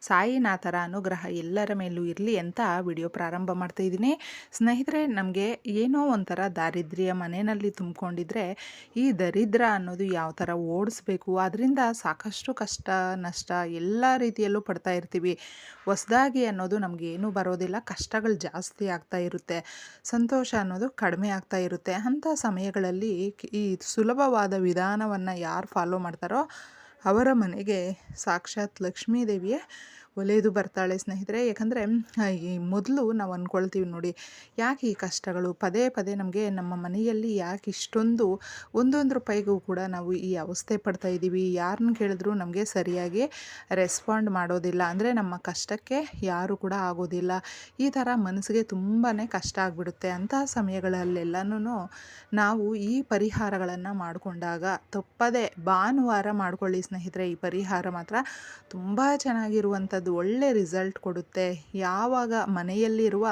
ಸಾಯಿನಾಥರ ಅನುಗ್ರಹ ಎಲ್ಲರ ಮೇಲೂ ಇರಲಿ ಅಂತ ವಿಡಿಯೋ ಪ್ರಾರಂಭ ಮಾಡ್ತಾ ಇದ್ದೀನಿ. ಸ್ನೇಹಿತರೆ, ನಮಗೆ ಏನೋ ಒಂಥರ ದಾರಿದ್ರ್ಯ ಮನೆಯಲ್ಲಿ ತುಂಬಿಕೊಂಡಿದ್ರೆ ಈ ದರಿದ್ರ ಅನ್ನೋದು ಯಾವ ಥರ ಓಡಿಸ್ಬೇಕು? ಅದರಿಂದ ಸಾಕಷ್ಟು ಕಷ್ಟ, ನಷ್ಟ ಎಲ್ಲ ರೀತಿಯಲ್ಲೂ ಪಡ್ತಾ ಇರ್ತೀವಿ. ಹೊಸ್ದಾಗಿ ಅನ್ನೋದು ನಮಗೇನು ಬರೋದಿಲ್ಲ. ಕಷ್ಟಗಳು ಜಾಸ್ತಿ ಆಗ್ತಾ ಇರುತ್ತೆ. ಸಂತೋಷ ಅನ್ನೋದು ಕಡಿಮೆ ಆಗ್ತಾ ಇರುತ್ತೆ. ಅಂಥ ಸಮಯಗಳಲ್ಲಿ ಈ ಸುಲಭವಾದ ವಿಧಾನವನ್ನು ಯಾರು ಫಾಲೋ ಮಾಡ್ತಾರೋ ಅವರ ಮನೆಗೆ ಸಾಕ್ಷಾತ್ ಲಕ್ಷ್ಮೀ ದೇವಿಯೇ ಒಲೆಯದು ಬರ್ತಾಳೆ ಸ್ನೇಹಿತರೆ. ಯಾಕಂದರೆ ಈ ಮೊದಲು ನಾವು ಅಂದ್ಕೊಳ್ತೀವಿ ನೋಡಿ, ಯಾಕೆ ಈ ಕಷ್ಟಗಳು? ಪದೇ ಪದೇ ನಮಗೆ ನಮ್ಮ ಮನೆಯಲ್ಲಿ ಯಾಕೆ ಇಷ್ಟೊಂದು, ಒಂದೊಂದು ರೂಪಾಯಿಗೂ ಕೂಡ ನಾವು ಈ ಅವಸ್ಥೆ ಪಡ್ತಾ ಇದ್ದೀವಿ ಯಾರನ್ನ ಕೇಳಿದ್ರು ನಮಗೆ ಸರಿಯಾಗಿ ರೆಸ್ಪಾಂಡ್ ಮಾಡೋದಿಲ್ಲ. ಅಂದರೆ ನಮ್ಮ ಕಷ್ಟಕ್ಕೆ ಯಾರು ಕೂಡ ಆಗೋದಿಲ್ಲ. ಈ ಥರ ಮನಸ್ಸಿಗೆ ತುಂಬಾ ಕಷ್ಟ ಆಗಿಬಿಡುತ್ತೆ. ಅಂತಹ ಸಮಯಗಳಲ್ಲೆಲ್ಲನೂ ನಾವು ಈ ಪರಿಹಾರಗಳನ್ನು ಮಾಡಿಕೊಂಡಾಗ ತಪ್ಪದೆ ಭಾನುವಾರ ಮಾಡ್ಕೊಳ್ಳಿ ಸ್ನೇಹಿತರೆ. ಈ ಪರಿಹಾರ ಮಾತ್ರ ತುಂಬ ಚೆನ್ನಾಗಿರುವಂಥದ್ದು. ಅದು ಒಳ್ಳೆ ರಿಸಲ್ಟ್ ಕೊಡುತ್ತೆ. ಯಾವಾಗ ಮನೆಯಲ್ಲಿರುವ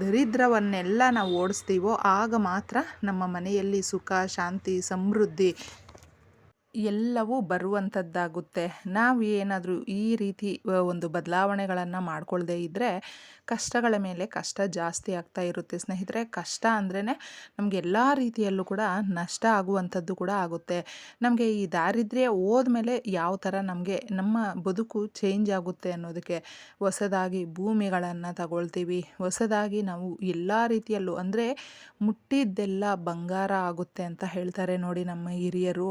ದರಿದ್ರವನ್ನೆಲ್ಲ ನಾವು ಓಡಿಸ್ತೀವೋ ಆಗ ಮಾತ್ರ ನಮ್ಮ ಮನೆಯಲ್ಲಿ ಸುಖ, ಶಾಂತಿ, ಸಮೃದ್ಧಿ ಎಲ್ಲವೂ ಬರುವಂಥದ್ದಾಗುತ್ತೆ. ನಾವು ಏನಾದರೂ ಈ ರೀತಿ ಒಂದು ಬದಲಾವಣೆಗಳನ್ನು ಮಾಡ್ಕೊಳ್ಳದೇ ಇದ್ದರೆ ಕಷ್ಟಗಳ ಮೇಲೆ ಕಷ್ಟ ಜಾಸ್ತಿ ಆಗ್ತಾ ಇರುತ್ತೆ ಸ್ನೇಹಿತರೆ. ಕಷ್ಟ ಅಂದ್ರೇ ನಮಗೆ ಎಲ್ಲ ರೀತಿಯಲ್ಲೂ ಕೂಡ ನಷ್ಟ ಆಗುವಂಥದ್ದು ಕೂಡ ಆಗುತ್ತೆ. ನಮಗೆ ಈ ದಾರಿದ್ರ್ಯ ಹೋದ್ಮೇಲೆ ಯಾವ ಥರ ನಮಗೆ, ನಮ್ಮ ಬದುಕು ಚೇಂಜ್ ಆಗುತ್ತೆ ಅನ್ನೋದಕ್ಕೆ ಹೊಸದಾಗಿ ಭೂಮಿಗಳನ್ನು ತಗೊಳ್ತೀವಿ. ಹೊಸದಾಗಿ ನಾವು ಎಲ್ಲ ರೀತಿಯಲ್ಲೂ, ಅಂದರೆ ಮುಟ್ಟಿದ್ದೆಲ್ಲ ಬಂಗಾರ ಆಗುತ್ತೆ ಅಂತ ಹೇಳ್ತಾರೆ ನೋಡಿ ನಮ್ಮ ಹಿರಿಯರು.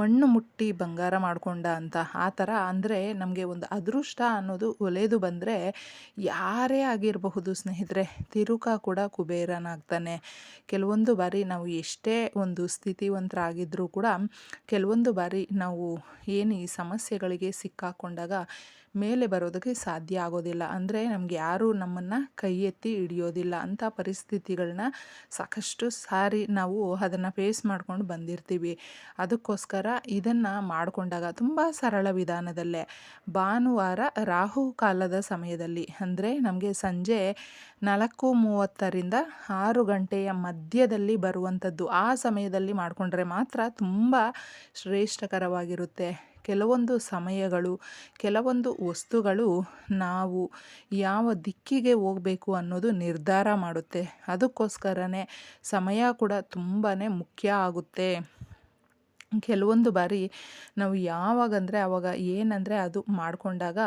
ಮಣ್ಣು ಮಣ್ಣು ಮುಟ್ಟಿ ಬಂಗಾರ ಮಾಡಿಕೊಂಡ ಅಂತ ಆ ಥರ ಅಂದರೆ ನಮಗೆ ಒಂದು ಅದೃಷ್ಟ ಅನ್ನೋದು ಒಲೆದು ಬಂದರೆ ಯಾರೇ ಆಗಿರಬಹುದು ಸ್ನೇಹಿತರೆ, ತಿರುಕ ಕೂಡ ಕುಬೇರನಾಗ್ತಾನೆ. ಕೆಲವೊಂದು ಬಾರಿ ನಾವು ಎಷ್ಟೇ ಒಂದು ಸ್ಥಿತಿವಂತರಾಗಿದ್ದರೂ ಕೂಡ ಕೆಲವೊಂದು ಬಾರಿ ನಾವು ಏನು ಈ ಸಮಸ್ಯೆಗಳಿಗೆ ಸಿಕ್ಕಾಕೊಂಡಾಗ ಮೇಲೆ ಬರೋದಕ್ಕೆ ಸಾಧ್ಯ ಆಗೋದಿಲ್ಲ. ಅಂದರೆ ನಮ್ಗೆ ಯಾರೂ ನಮ್ಮನ್ನು ಕೈ ಎತ್ತಿ ಹಿಡಿಯೋದಿಲ್ಲ. ಅಂಥ ಪರಿಸ್ಥಿತಿಗಳನ್ನ ಸಾಕಷ್ಟು ಸಾರಿ ನಾವು ಅದನ್ನು ಫೇಸ್ ಮಾಡ್ಕೊಂಡು ಬಂದಿರ್ತೀವಿ. ಅದಕ್ಕೋಸ್ಕರ ಇದನ್ನು ಮಾಡಿಕೊಂಡಾಗ ತುಂಬ ಸರಳ ವಿಧಾನದಲ್ಲೇ ಭಾನುವಾರ ರಾಹು ಕಾಲದ ಸಮಯದಲ್ಲಿ, ಅಂದರೆ ನಮಗೆ ಸಂಜೆ ನಾಲ್ಕು ಮೂವತ್ತರಿಂದ ಆರು ಗಂಟೆಯ ಮಧ್ಯದಲ್ಲಿ ಬರುವಂಥದ್ದು ಆ ಸಮಯದಲ್ಲಿ ಮಾಡಿಕೊಂಡ್ರೆ ಮಾತ್ರ ತುಂಬ ಶ್ರೇಷ್ಠಕರವಾಗಿರುತ್ತೆ. ಕೆಲವೊಂದು ಸಮಯಗಳು, ಕೆಲವೊಂದು ವಸ್ತುಗಳು ನಾವು ಯಾವ ದಿಕ್ಕಿಗೆ ಹೋಗಬೇಕು ಅನ್ನೋದು ನಿರ್ಧಾರ ಮಾಡುತ್ತೆ. ಅದಕ್ಕೋಸ್ಕರನೇ ಸಮಯ ಕೂಡ ತುಂಬಾ ಮುಖ್ಯ ಆಗುತ್ತೆ. ಕೆಲವೊಂದು ಬಾರಿ ನಾವು ಯಾವಾಗಂದರೆ ಆವಾಗ ಏನಂದರೆ ಅದು ಮಾಡಿಕೊಂಡಾಗ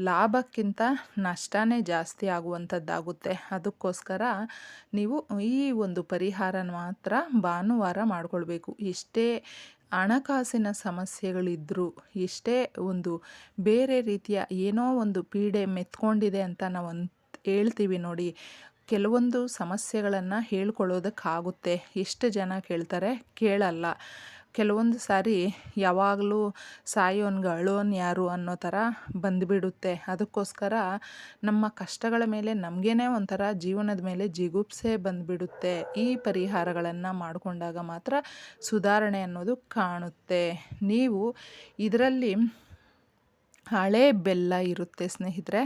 ಲಾಭಕ್ಕಿಂತ ನಷ್ಟನೇ ಜಾಸ್ತಿ ಆಗುವಂಥದ್ದಾಗುತ್ತೆ. ಅದಕ್ಕೋಸ್ಕರ ನೀವು ಈ ಒಂದು ಪರಿಹಾರ ಮಾತ್ರ ಭಾನುವಾರ ಮಾಡಿಕೊಳ್ಬೇಕು. ಎಷ್ಟೇ ಹಣಕಾಸಿನ ಸಮಸ್ಯೆಗಳಿದ್ದರೂ ಎಷ್ಟೇ ಒಂದು ಬೇರೆ ರೀತಿಯ ಏನೋ ಒಂದು ಪೀಡೆ ಮೆತ್ಕೊಂಡಿದೆ ಅಂತ ನಾವು ಹೇಳ್ತೀವಿ ನೋಡಿ. ಕೆಲವೊಂದು ಸಮಸ್ಯೆಗಳನ್ನು ಹೇಳ್ಕೊಳ್ಳೋದಕ್ಕಾಗುತ್ತೆ. ಎಷ್ಟು ಜನ ಕೇಳ್ತಾರೆ, ಕೇಳಲ್ಲ. ಕೆಲವೊಂದು ಸಾರಿ ಯಾವಾಗಲೂ ಸಾಯೋನ್ಗೆ ಅಳೋನ್ ಯಾರು ಅನ್ನೋ ಥರ ಬಂದುಬಿಡುತ್ತೆ. ಅದಕ್ಕೋಸ್ಕರ ನಮ್ಮ ಕಷ್ಟಗಳ ಮೇಲೆ ನಮಗೇನೆ ಒಂಥರ ಜೀವನದ ಮೇಲೆ ಜಿಗುಪ್ಸೆ ಬಂದುಬಿಡುತ್ತೆ. ಈ ಪರಿಹಾರಗಳನ್ನು ಮಾಡಿಕೊಂಡಾಗ ಮಾತ್ರ ಸುಧಾರಣೆ ಅನ್ನೋದು ಕಾಣುತ್ತೆ. ನೀವು ಇದರಲ್ಲಿ ಹಳೆ ಬೆಲ್ಲ ಇರುತ್ತೆ ಸ್ನೇಹಿತರೆ,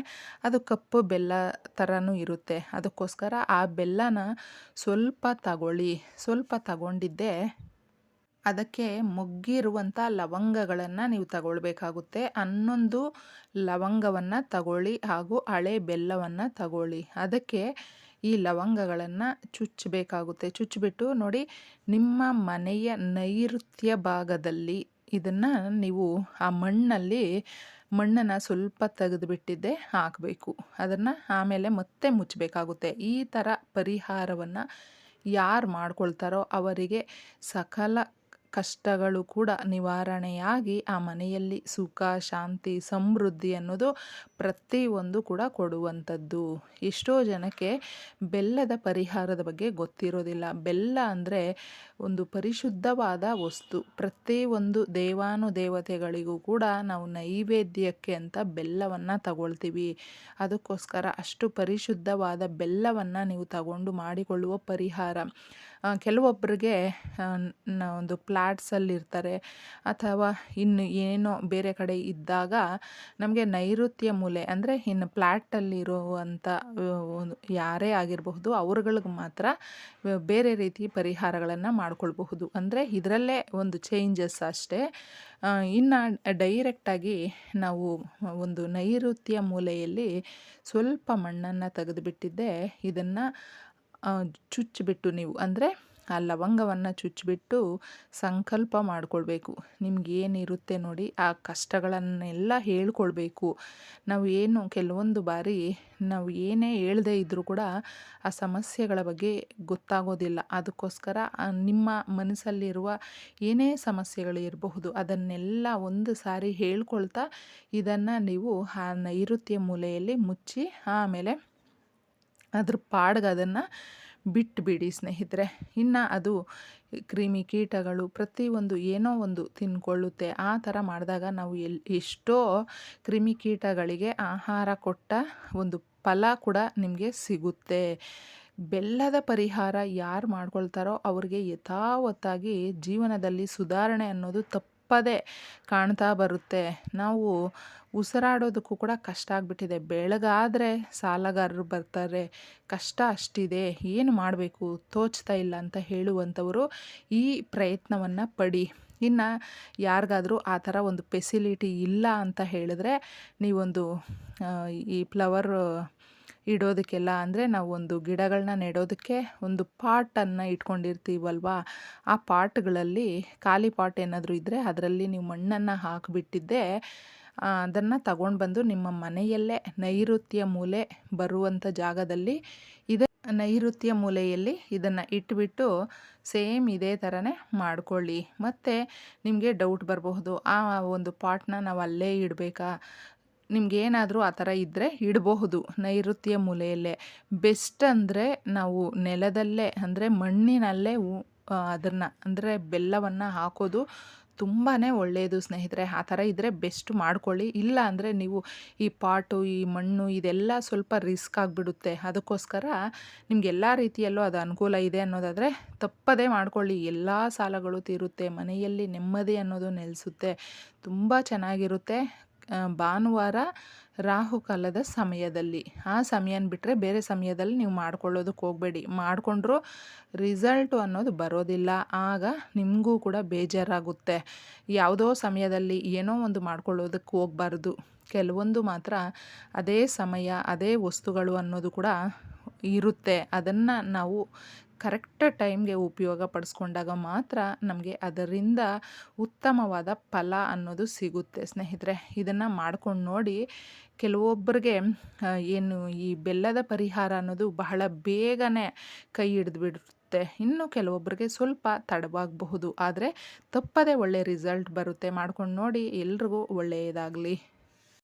ಅದು ಕಪ್ಪು ಬೆಲ್ಲ ಥರನೂ ಇರುತ್ತೆ. ಅದಕ್ಕೋಸ್ಕರ ಆ ಬೆಲ್ಲನ ಸ್ವಲ್ಪ ತಗೊಳ್ಳಿ. ಸ್ವಲ್ಪ ತಗೊಂಡಿದ್ದೆ ಅದಕ್ಕೆ ಮುಗ್ಗಿರುವಂಥ ಲವಂಗಗಳನ್ನು ನೀವು ತಗೊಳ್ಬೇಕಾಗುತ್ತೆ. ಹನ್ನೊಂದು ಲವಂಗವನ್ನು ತಗೊಳ್ಳಿ ಹಾಗೂ ಹಳೆ ಬೆಲ್ಲವನ್ನು ತಗೊಳ್ಳಿ. ಅದಕ್ಕೆ ಈ ಲವಂಗಗಳನ್ನು ಚುಚ್ಚಬೇಕಾಗುತ್ತೆ ಚುಚ್ಚಿಬಿಟ್ಟು ನೋಡಿ, ನಿಮ್ಮ ಮನೆಯ ನೈಋತ್ಯ ಭಾಗದಲ್ಲಿ ಇದನ್ನು ನೀವು ಆ ಮಣ್ಣಲ್ಲಿ ಮಣ್ಣನ್ನು ಸ್ವಲ್ಪ ತೆಗೆದುಬಿಟ್ಟಿದ್ದೆ ಹಾಕಬೇಕು. ಅದನ್ನು ಆಮೇಲೆ ಮತ್ತೆ ಮುಚ್ಚಬೇಕಾಗುತ್ತೆ ಈ ಥರ ಪರಿಹಾರವನ್ನು ಯಾರು ಮಾಡ್ಕೊಳ್ತಾರೋ ಅವರಿಗೆ ಸಕಲ ಕಷ್ಟಗಳು ಕೂಡ ನಿವಾರಣೆಯಾಗಿ ಆ ಮನೆಯಲ್ಲಿ ಸುಖ, ಶಾಂತಿ, ಸಮೃದ್ಧಿ ಅನ್ನೋದು ಪ್ರತಿಯೊಂದು ಕೂಡ ಕೊಡುವಂಥದ್ದು. ಎಷ್ಟೋ ಜನಕ್ಕೆ ಬೆಲ್ಲದ ಪರಿಹಾರದ ಬಗ್ಗೆ ಗೊತ್ತಿರೋದಿಲ್ಲ. ಬೆಲ್ಲ ಅಂದರೆ ಒಂದು ಪರಿಶುದ್ಧವಾದ ವಸ್ತು. ಪ್ರತಿಯೊಂದು ದೇವಾನುದೇವತೆಗಳಿಗೂ ಕೂಡ ನಾವು ನೈವೇದ್ಯಕ್ಕೆ ಅಂತ ಬೆಲ್ಲವನ್ನು ತಗೊಳ್ತೀವಿ. ಅದಕ್ಕೋಸ್ಕರ ಅಷ್ಟು ಪರಿಶುದ್ಧವಾದ ಬೆಲ್ಲವನ್ನು ನೀವು ತಗೊಂಡು ಮಾಡಿಕೊಳ್ಳುವ ಪರಿಹಾರ. ಕೆಲವೊಬ್ಬರಿಗೆ ಒಂದು ಪ್ಲ್ಯಾಟ್ಸಲ್ಲಿರ್ತಾರೆ ಅಥವಾ ಇನ್ನು ಏನೋ ಬೇರೆ ಕಡೆ ಇದ್ದಾಗ ನಮಗೆ ನೈಋತ್ಯ ಮೂಲೆ, ಅಂದರೆ ಇನ್ನು ಫ್ಲ್ಯಾಟಲ್ಲಿರುವಂಥ ಯಾರೇ ಆಗಿರಬಹುದು, ಅವ್ರಗಳಿಗೆ ಮಾತ್ರ ಬೇರೆ ರೀತಿ ಪರಿಹಾರಗಳನ್ನು ಮಾಡಿಕೊಳ್ಬಹುದು. ಅಂದರೆ ಇದರಲ್ಲೇ ಒಂದು ಚೇಂಜಸ್ ಅಷ್ಟೇ. ಇನ್ನು ಡೈರೆಕ್ಟಾಗಿ ನಾವು ಒಂದು ನೈಋತ್ಯ ಮೂಲೆಯಲ್ಲಿ ಸ್ವಲ್ಪ ಮಣ್ಣನ್ನು ತೆಗೆದುಬಿಟ್ಟಿದ್ದೆ ಇದನ್ನು ಚುಚ್ಚಿಬಿಟ್ಟು ನೀವು, ಅಂದರೆ ಆ ಲವಂಗವನ್ನು ಚುಚ್ಚಿಬಿಟ್ಟು ಸಂಕಲ್ಪ ಮಾಡಿಕೊಳ್ಬೇಕು. ನಿಮ್ಗೇನಿರುತ್ತೆ ನೋಡಿ, ಆ ಕಷ್ಟಗಳನ್ನೆಲ್ಲ ಹೇಳ್ಕೊಳ್ಬೇಕು. ನಾವು ಏನು, ಕೆಲವೊಂದು ಬಾರಿ ನಾವು ಏನೇ ಹೇಳದೇ ಇದ್ದರೂ ಕೂಡ ಆ ಸಮಸ್ಯೆಗಳ ಬಗ್ಗೆ ಗೊತ್ತಾಗೋದಿಲ್ಲ. ಅದಕ್ಕೋಸ್ಕರ ನಿಮ್ಮ ಮನಸ್ಸಲ್ಲಿರುವ ಏನೇ ಸಮಸ್ಯೆಗಳು ಇರಬಹುದು, ಅದನ್ನೆಲ್ಲ ಒಂದು ಸಾರಿ ಹೇಳ್ಕೊಳ್ತಾ ಇದನ್ನು ನೀವು ಆ ನೈಋತ್ಯ ಮೂಲೆಯಲ್ಲಿ ಮುಚ್ಚಿ, ಆಮೇಲೆ ಅದ್ರ ಪಾಡ್ಗೆ ಅದನ್ನು ಬಿಟ್ಟುಬಿಡಿ ಸ್ನೇಹಿತರೆ. ಇನ್ನು ಅದು ಕ್ರಿಮಿ ಕೀಟಗಳು ಪ್ರತಿಯೊಂದು ಏನೋ ಒಂದು ತಿನ್ಕೊಳ್ಳುತ್ತೆ. ಆ ಥರ ಮಾಡಿದಾಗ ನಾವು ಎಲ್, ಎಷ್ಟೋ ಕ್ರಿಮಿಕೀಟಗಳಿಗೆ ಆಹಾರ ಕೊಟ್ಟ ಒಂದು ಫಲ ಕೂಡ ನಿಮಗೆ ಸಿಗುತ್ತೆ. ಬೆಲ್ಲದ ಪರಿಹಾರ ಯಾರು ಮಾಡ್ಕೊಳ್ತಾರೋ ಅವ್ರಿಗೆ ಯಥಾವತ್ತಾಗಿ ಜೀವನದಲ್ಲಿ ಸುಧಾರಣೆ ಅನ್ನೋದು ತಪ್ಪದೇ ಕಾಣ್ತಾ ಬರುತ್ತೆ. ನಾವು ಉಸಿರಾಡೋದಕ್ಕೂ ಕೂಡ ಕಷ್ಟ ಆಗಿಬಿಟ್ಟಿದೆ. ಬೆಳಗಾದರೆ ಸಾಲಗಾರರು ಬರ್ತಾರೆ. ಕಷ್ಟ ಅಷ್ಟಿದೆ. ಏನು ಮಾಡಬೇಕು? ತೋಚ್ತಾ ಇಲ್ಲ ಅಂತ ಹೇಳುವಂಥವರು ಈ ಪ್ರಯತ್ನವನ್ನು ಪಡಿ. ಇನ್ನು ಯಾರಿಗಾದರೂ ಆ ಥರ ಒಂದು ಫೆಸಿಲಿಟಿ ಇಲ್ಲ ಅಂತ ಹೇಳಿದ್ರೆ ನೀವೊಂದು ಈ ಫ್ಲವರ್ ಇಡೋದಕ್ಕೆಲ್ಲ ಅಂದರೆ ನಾವು ಒಂದು ಗಿಡಗಳನ್ನ ನೆಡೋದಕ್ಕೆ ಒಂದು ಪಾಟನ್ನು ಇಟ್ಕೊಂಡಿರ್ತೀವಲ್ವಾ? ಆ ಪಾಟ್ಗಳಲ್ಲಿ ಖಾಲಿ ಪಾಟ್ ಏನಾದರೂ ಇದ್ದರೆ ಅದರಲ್ಲಿ ನೀವು ಮಣ್ಣನ್ನು ಹಾಕಿಬಿಟ್ಟಿದ್ದೆ ಅದನ್ನು ತಗೊಂಡು ಬಂದು ನಿಮ್ಮ ಮನೆಯಲ್ಲೇ ನೈಋತ್ಯ ಮೂಲೆ ಬರುವಂಥ ಜಾಗದಲ್ಲಿ ಇದ, ನೈಋತ್ಯ ಮೂಲೆಯಲ್ಲಿ ಇದನ್ನು ಇಟ್ಬಿಟ್ಟು ಸೇಮ್ ಇದೇ ಥರನೇ ಮಾಡಿಕೊಳ್ಳಿ. ಮತ್ತು ನಿಮಗೆ ಡೌಟ್ ಬರಬಹುದು, ಆ ಒಂದು ಪಾಟ್ನ ನಾವು ಅಲ್ಲೇ ಇಡಬೇಕಾ? ನಿಮ್ಗೇನಾದರೂ ಆ ಥರ ಇದ್ದರೆ ಇಡಬಹುದು ನೈಋತ್ಯ ಮೂಲೆಯಲ್ಲೇ. ಬೆಸ್ಟ್ ಅಂದರೆ ನಾವು ನೆಲದಲ್ಲೇ, ಅಂದರೆ ಮಣ್ಣಿನಲ್ಲೇ ಅದನ್ನು, ಅಂದರೆ ಬೆಲ್ಲವನ್ನು ಹಾಕೋದು ತುಂಬಾ ಒಳ್ಳೆಯದು ಸ್ನೇಹಿತರೆ. ಆ ಥರ ಇದ್ದರೆ ಬೆಸ್ಟ್ ಮಾಡ್ಕೊಳ್ಳಿ. ಇಲ್ಲ ಅಂದರೆ ನೀವು ಈ ಪಾಟು, ಈ ಮಣ್ಣು, ಇದೆಲ್ಲ ಸ್ವಲ್ಪ ರಿಸ್ಕ್ ಆಗಿಬಿಡುತ್ತೆ. ಅದಕ್ಕೋಸ್ಕರ ನಿಮ್ಗೆ ಎಲ್ಲ ರೀತಿಯಲ್ಲೂ ಅದು ಅನುಕೂಲ ಇದೆ ಅನ್ನೋದಾದರೆ ತಪ್ಪದೇ ಮಾಡ್ಕೊಳ್ಳಿ. ಎಲ್ಲ ಸಾಲಗಳು ತೀರುತ್ತೆ. ಮನೆಯಲ್ಲಿ ನೆಮ್ಮದಿ ಅನ್ನೋದು ನೆಲೆಸುತ್ತೆ. ತುಂಬ ಚೆನ್ನಾಗಿರುತ್ತೆ. ಭಾನುವಾರ ರಾಹುಕಾಲದ ಸಮಯದಲ್ಲಿ. ಆ ಸಮಯನ ಬಿಟ್ಟರೆ ಬೇರೆ ಸಮಯದಲ್ಲಿ ನೀವು ಮಾಡ್ಕೊಳ್ಳೋದಕ್ಕೆ ಹೋಗಬೇಡಿ. ಮಾಡಿಕೊಂಡ್ರೂ ರಿಸಲ್ಟು ಅನ್ನೋದು ಬರೋದಿಲ್ಲ. ಆಗ ನಿಮಗೂ ಕೂಡ ಬೇಜಾರಾಗುತ್ತೆ. ಯಾವುದೋ ಸಮಯದಲ್ಲಿ ಏನೋ ಒಂದು ಮಾಡ್ಕೊಳ್ಳೋದಕ್ಕೆ ಹೋಗಬಾರ್ದು. ಕೆಲವೊಂದು ಮಾತ್ರ ಅದೇ ಸಮಯ, ಅದೇ ವಸ್ತುಗಳು ಅನ್ನೋದು ಕೂಡ ಇರುತ್ತೆ. ಅದನ್ನು ನಾವು ಕರೆಕ್ಟ್ ಟೈಮ್ಗೆ ಉಪಯೋಗ ಪಡಿಸ್ಕೊಂಡಾಗ ಮಾತ್ರ ನಮಗೆ ಅದರಿಂದ ಉತ್ತಮವಾದ ಫಲ ಅನ್ನೋದು ಸಿಗುತ್ತೆ. ಸ್ನೇಹಿತರೆ, ಇದನ್ನು ಮಾಡ್ಕೊಂಡು ನೋಡಿ ಕೆಲವೊಬ್ಬರಿಗೆ ಏನು ಈ ಬೆಲ್ಲದ ಪರಿಹಾರ ಅನ್ನೋದು ಬಹಳ ಬೇಗನೆ ಕೈ ಹಿಡಿದು ಬಿಡುತ್ತೆ ಇನ್ನು ಕೆಲವೊಬ್ಬರಿಗೆ ಸ್ವಲ್ಪ ತಡವಾಗಬಹುದು. ಆದರೆ ತಪ್ಪದೇ ಒಳ್ಳೆಯ ರಿಸಲ್ಟ್ ಬರುತ್ತೆ. ಮಾಡ್ಕೊಂಡು ನೋಡಿ ಎಲ್ರಿಗೂ ಒಳ್ಳೆಯದಾಗಲಿ.